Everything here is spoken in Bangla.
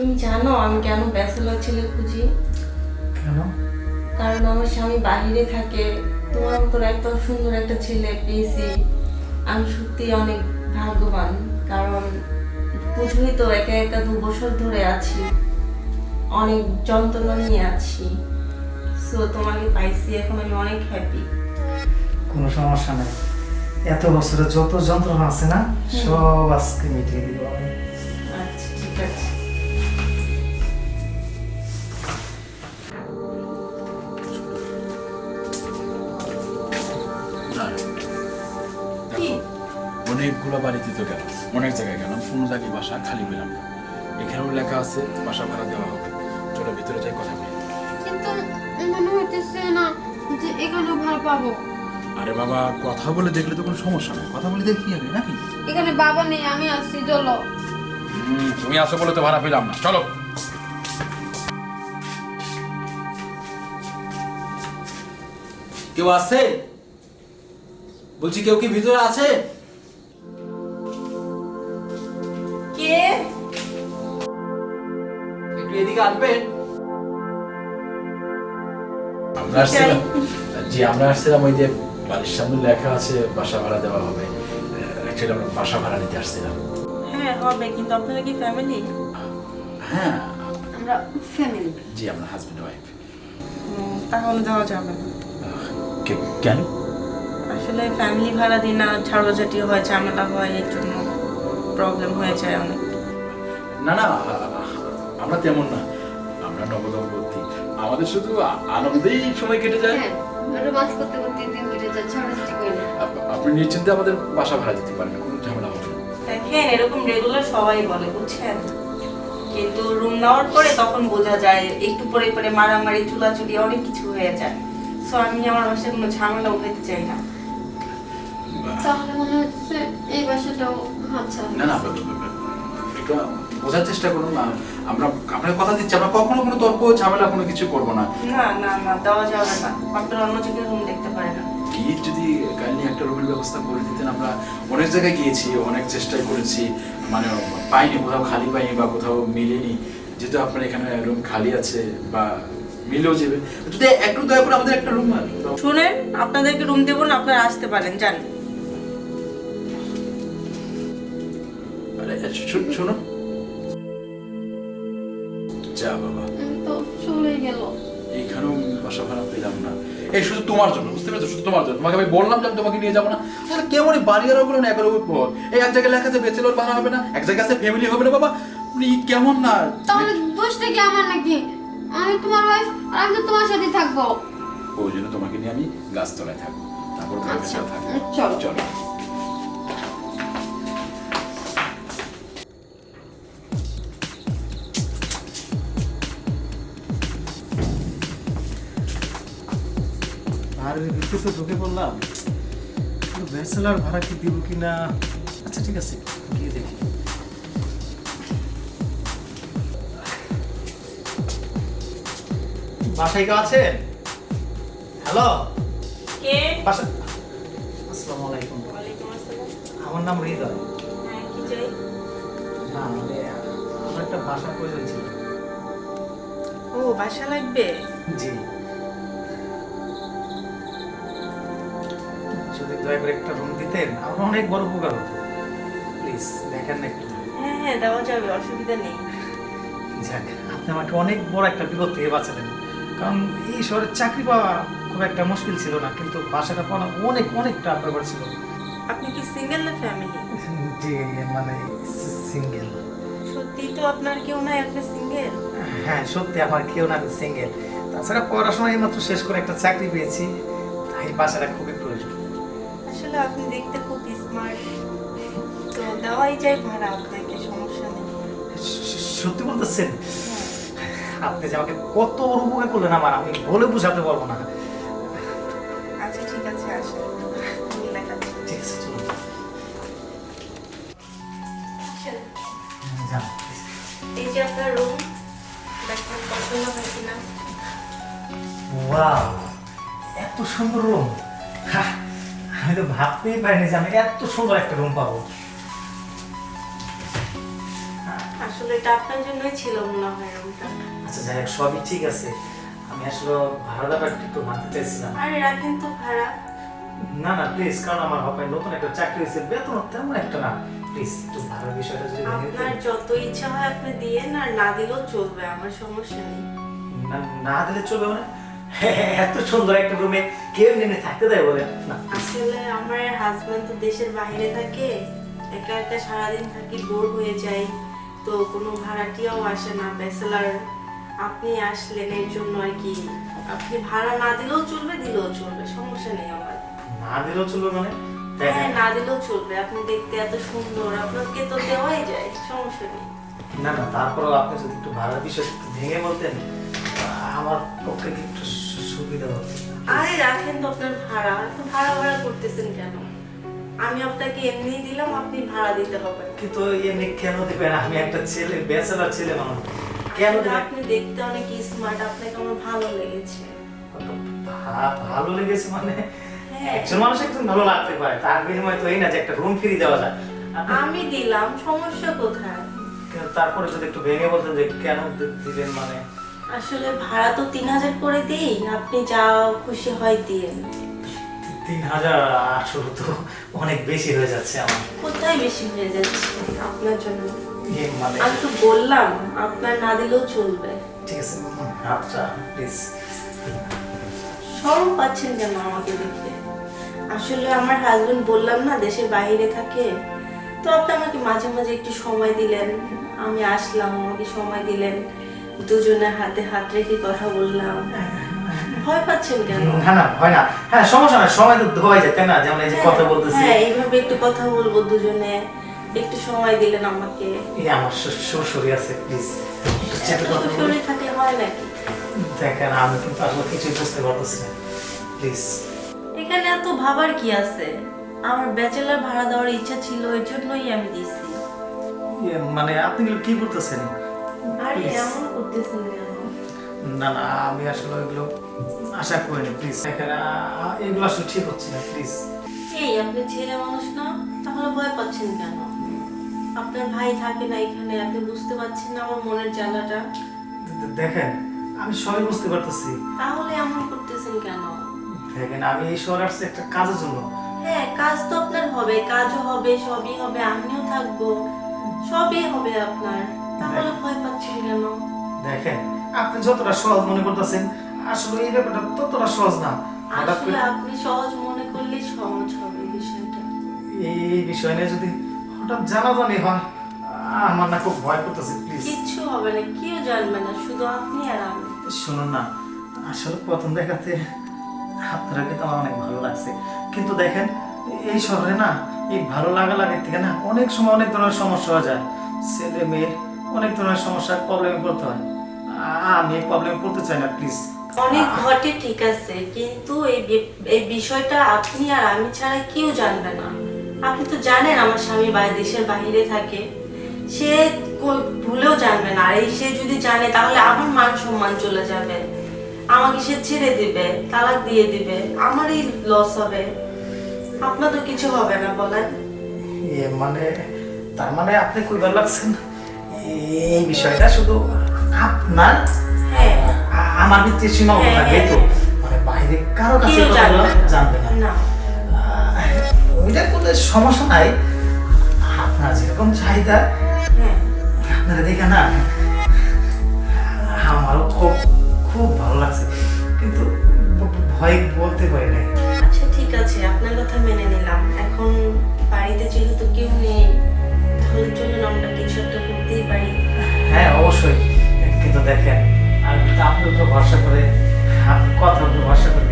তুমি জানো আমি কেন ব্যাচেলর ছেলে খুঁজি? কেন? কারণ আমার স্বামী বাহিরে থাকে তোমার মতো এত সুন্দর একটা ছেলে পেয়েছি। আমি সত্যি অনেক ভাগ্যবান কারণ বুঝলি তো একা একা দু বছর ধরে আছি। অনেক যন্ত্রণা নিয়ে আছি। সো তোমাকে পাইছি এখন আমি অনেক হ্যাপি কোনো সমস্যা নেই। এত বছরে যত যন্ত্রণা আছে না সব আজকে মিটিয়ে দিব আমি। অনেকগুলো বাড়িতে তো গেলাম অনেক জায়গায় গেলাম কোনো জায়গায় বাসা খালি পেলাম না। এখানেও লেখা আছে বাসা ভাড়া দেওয়া হবে। চলো ভিতরে যাই কথা বলি। কিন্তু মনে হইতেছে না যে এখানেও ভাড়া পাবো। আরে বাবা কথা বলে দেখলে তো কোনো সমস্যা নেই। কথা বলে দেখি নাকি? এখানে বাবা নেই আমি চলো। তুমি আসো বলে তো ভাড়া পেলাম না। চলো। কেউ আছে? বলছি কেউ কি ভিতরে আছে? এদিকে আসবেন আমরা আসছিলাম জি আমরা আসছিলাম ওই যে বাড়ির সামনে লেখা আছে বাসা ভাড়া দেওয়া হবে। অ্যাকচুয়ালি আমরা বাসা ভাড়া নিতে আসছিলাম। হ্যাঁ হবে কিন্তু আপনারা কি ফ্যামিলি হ্যাঁ। আমরা ফ্যামিলি জি আমরা হাজব্যান্ড ওয়াইফ তাহলে যাওয়া যাবে না। কেন? আসলে ফ্যামিলি ভাড়া দিই না ঝাড়াঝাটি হয় ঝামেলা হয় এর জন্য প্রবলেম হয়ে যায় অনেক। না না আমরা তেমন না আমরা নবদম্পতি। আমাদের শুধু আনন্দেই সময় কেটে যায়। হ্যাঁ রোমান্স করতে করতে দিন কেটে যায় ছড়াছড়ি করে আপনি নিশ্চিন্তে আমাদের বাসা ভাড়া দিতে পারেন কোনো ঝামেলা হবে না। দেখেন এরকম রেগুলার সবাই বলে বুঝছেন? কিন্তু রুম নেওয়ার পরে তখন বোঝা যায় একটু পরে পরে মারামারি চুলাচুলি অনেক কিছু হয়ে যায়। সো আমি আমার বাসায় কোনো ঝামেলা উঠাইতে চাই না। তাহলে মনে হচ্ছে এই বাসাটাও আচ্ছা না না বোঝার চেষ্টা করুন না আমরা আপনাকে কথা দিচ্ছি আমরা কখনো কোনো তর্ক ঝামেলা কোনো কিছু করব না। না না না দেওয়া যাবে না। আপনার অন্য জায়গায় রুম দেখতে যদি কাইন্ডলি একটা রুমের ব্যবস্থা করে দিতেন আমরা অনেক জায়গায় গিয়েছি অনেক চেষ্টাই করেছি মানে পাইনি কোথাও খালি পাইনি বা কোথাও মিলেনি। যেহেতু আপনার এখানে রুম খালি আছে বা মিলেও যাবে। যদি একটু দয়া করে আমাদের একটা রুম শুনেন আপনাদেরকে রুম দেবো না আপনারা আসতে পারেন জান শুনুন। যা বাবা। তো চলে গেল। এইখানেও বাসা ভাড়া পেলাম না। এই শুধু তোমার জন্য বুঝতে পেরেছ? শুধু তোমার জন্য। তোমাকে আমি বললাম যে আমি তোমাকে নিয়ে যাব না। তাহলে কেমন না একের উপর পর। এই এক জায়গায় লেখা আছে বেচেলর ভাড়া হবে না। এক জায়গায় আছে ফ্যামিলি হবে না বাবা। মানে কেমন না? তাহলে দোষটা কি আমার নাকি? আমি তোমার ওয়াইফ আর আমি তো তোমার সাথে থাকব। ওই জন্য তোমাকে নিয়ে আমি গাছতলায় থাকব। তারপর তোমার আচ্ছা, কাছেও থাকব। চলো। চলো। আর ভিতরে তো ঢুকে বললাম ব্যাচেলার ভাড়া কি দিব কি না? আচ্ছা ঠিক আছে গিয়ে দেখি। বাসায় কেউ আছেন হ্যালো? কে? বাসা আসসালামু আলাইকুম। আমার নাম হৃদয় হ্যাঁ না মানে আমার একটা বাসা প্রয়োজন ছিল। ও বাসা লাগবে? জি। দয়া করে একটা রুম দিতেন আমার অনেক বড় উপকার হতো। প্লিজ দেখেন না একটু। হ্যাঁ হ্যাঁ দেওয়া যাবে অসুবিধা নেই। যাক আপনি আমাকে অনেক বড় একটা বিপদ থেকে বাঁচালেন। কারণ এই শহরে চাকরি পাওয়া খুব একটা মুশকিল ছিল না কিন্তু বাসাটা পাওয়া অনেক অনেকটা ব্যাপার ছিল। আপনি কি সিঙ্গেল না ফ্যামিলি জি মানে সিঙ্গেল সত্যি তো আপনার কেউ নাই আপনি সিঙ্গেল হ্যাঁ সত্যি আমার কেউ না আমি সিঙ্গেল তাছাড়া পড়াশোনা এইমাত্র শেষ করে একটা চাকরি পেয়েছি তাই বাসাটা প্রয়োজন আসলে আপনি দেখতে খুব স্মার্ট তো দেওয়াই যায় ভাড়া আপনাকে সমস্যা নেই। সত্যি বলতেছেন? আপনি যে আমাকে কত বড় উপকার করলেন আমার আমি বলে বুঝাতে পারব না। আচ্ছা ঠিক আছে আসেন। ঠিক আছে চলুন। এই যে আপনার রুম দেখবেন পছন্দ হয় কিনা। ওয়াও এত সুন্দর রুম আমি তো ভাবতেই পারিনি যে আমি এত সুন্দর একটা রুম পাবো। আসলে এটা আপনার জন্যই ছিল মনে হয় রুমটা আচ্ছা যাই হোক সবই ঠিক আছে। আমি আসলে ভাড়া ব্যাপারটা একটু মানতে চাইছিলাম। আরে রাখেন তো ভাড়া। না না প্লিজ কারণ আমার হবে নতুন একটা চাকরি হয়েছে বেতন তেমন একটা না। প্লিজ একটু ভাড়ার বিষয়টা যদি আপনার। যত ইচ্ছা হয় আপনি দিয়েন আর না দিলেও চলবে আমার সমস্যা নেই। না না দিলে চলবে মানে? এত সুন্দর একটা রুমে কেউ নেমে থাকতে দেয় বলে না। আসলে আমার হাজবেন্ড তো দেশের বাইরে থাকে একা একা সারাদিন থাকি বোর হয়ে যাই তো কোনো ভাড়াটিয়াও আসে না। ব্যাচেলার আপনি আসলেন এর জন্য আর কি। আপনি ভাড়া না দিলেও চলবে দিলেও চলবে সমস্যা নেই আমার। না দিলেও চলবে মানে? হ্যাঁ না দিলেও চলবে আপনি দেখতে এত সুন্দর আপনাকে তো দেওয়াই যায় সমস্যা নেই। না না তারপরেও আপনি যদি একটু ভাড়ার বিষয় ভেঙে বলতেন আমার পক্ষে একটু সুবিধা হতো আরে রাখেন তো আপনার ভাড়া এত ভাড়া ভাড়া করতেছেন কেন? আমি আপনাকে এমনি দিলাম আপনি ভাড়া দিতে হবে। কিন্তু এমনি কেন দিবেন? আমি একটা ছেলে ব্যাচেলার ছেলে মানুষ। কেন আপনি দেখতে অনেক স্মার্ট আপনাকে আমার ভালো লেগেছে। ভালো লেগেছে মানে? হ্যাঁ। একজন মানুষ একজন ভালো লাগতে পারে তার বিনিময়ে তো এই না যে একটা রুম ফ্রি দেওয়া যায়। আমি দিলাম সমস্যা কোথায়? তারপরে যদি একটু ভেঙে বলতেন যে কেন দিলেন মানে? আসলে ভাড়া তো তিন হাজার করে দিই আপনি যা খুশি হয় দিয়েন তিন হাজার আটশো তো অনেক বেশি হয়ে যাচ্ছে আমার। কোথায় বেশি হয়ে যাচ্ছে আপনার জন্য? মানে আমি তো বললাম আপনার না দিলেও চলবে। ঠিক আছে আচ্ছা প্লিজ সরম পাচ্ছেন কেন আমাকে দেখে আসলে আমার হাজবেন্ড বললাম না দেশের বাইরে থাকে। তো আপনি আমাকে মাঝে মাঝে একটু সময় দিলেন আমি আসলাম আমাকে সময় দিলেন। দুজনে হাতে হাত রেখে কথা বললাম। ভয় পাচ্ছেন কেন? না না হয় না। হ্যাঁ সমস্যা নাই সময় তো যায় তাই না? যেমন এই যে কথা বলতেছি। হ্যাঁ এইভাবে একটু কথা বলব দুজনে। একটু সময় দিলেন আমাকে। এই আমার শ্বশুরি আছে প্লিজ এত শরীর থাকে হয় নাকি? দেখেন আমি কিন্তু আসলে কিছুই বুঝতে পারতেছি না প্লিজ এখানে এত ভাবার কি আছে? আমার ব্যাচেলার ভাড়া দেওয়ার ইচ্ছা ছিল এর জন্যই আমি দিছি মানে আপনি কি করতেছেন? আরে এমন করতেছেন না না আমি আসলে এগুলো আশা করিনি প্লিজ এখানে এগুলো আসলে ঠিক হচ্ছে না প্লিজ এই আপনি ছেলে মানুষ না তাহলে ভয় পাচ্ছেন কেন? আপনার ভাই থাকে না এখানে আপনি বুঝতে পারছেন না আমার মনের জ্বালাটা? দেখেন আমি সবই বুঝতে পারতেছি। তাহলে এমন করতেছেন কেন? দেখেন আমি এই শহরে আসছি একটা কাজের জন্য। হ্যাঁ কাজ তো আপনার হবে কাজও হবে সবই হবে আমিও থাকব সবই হবে আপনার। তাহলে ভয় পাচ্ছেন কেন? দেখেন আপনি যতটা সহজ মনে করতেছেন আসলে এই ব্যাপারটা ততটা সহজ না। হঠাৎ আসলে আপনি সহজ মনে করলে সহজ হবে বিষয়টা। এই এই বিষয় নিয়ে যদি হঠাৎ জানাজানি হয় আমার না খুব ভয় করতেছে প্লিজ কিচ্ছু হবে না কেউ জানবে না শুধু আপনি আর আমি। শুনুন না আসলে প্রথম দেখাতে আপনারা কিন্তু আমার অনেক ভালো লাগছে। কিন্তু দেখেন এই শহরে না এই ভালো লাগা লাগার থেকে না অনেক সময় অনেক ধরনের সমস্যা হয়ে যায়। ছেলে মেয়ের অনেক ধরনের সমস্যার প্রবলেমে পড়তে হয়। আমি প্রবলেমে পড়তে চাই না প্লিজ অনেক ঘটে ঠিক আছে কিন্তু এই এই বিষয়টা আপনি আর আমি ছাড়া কেউ জানবে না। আপনি তো জানেন আমার স্বামী বাইরে দেশের বাইরে থাকে সে ভুলেও জানবে না। আর এই সে যদি জানে তাহলে আমার মান সম্মান চলে যাবে। আমাকে সে ছেড়ে দিবে তালাক দিয়ে দিবে আমারই লস হবে। আপনার তো কিছু হবে না বলেন। মানে তার মানে আপনি কইবার লাগছেন? এই বিষয়টা শুধু আপনার হ্যাঁ। আমার ভিত্তি সীমাবদ্ধ হ্যাঁ, থাকবে হ্যাঁ, তো মানে বাইরে কারও কাছে জানবে না। ওইটা করলে সমস্যা নাই। আপনার যেরকম চাহিদা হ্যাঁ। আপনারা দেখে না আমারও খুব খুব ভালো লাগছে। কিন্তু ভয় বলতে পারি নাই। আচ্ছা ঠিক আছে। আপনার কথা মেনে নিলাম। এখন বাড়িতে যেহেতু অবশ্যই কিন্তু দেখেন আমি কিন্তু আপনি উপরে ভরসা করে কথা উপরে ভরসা করে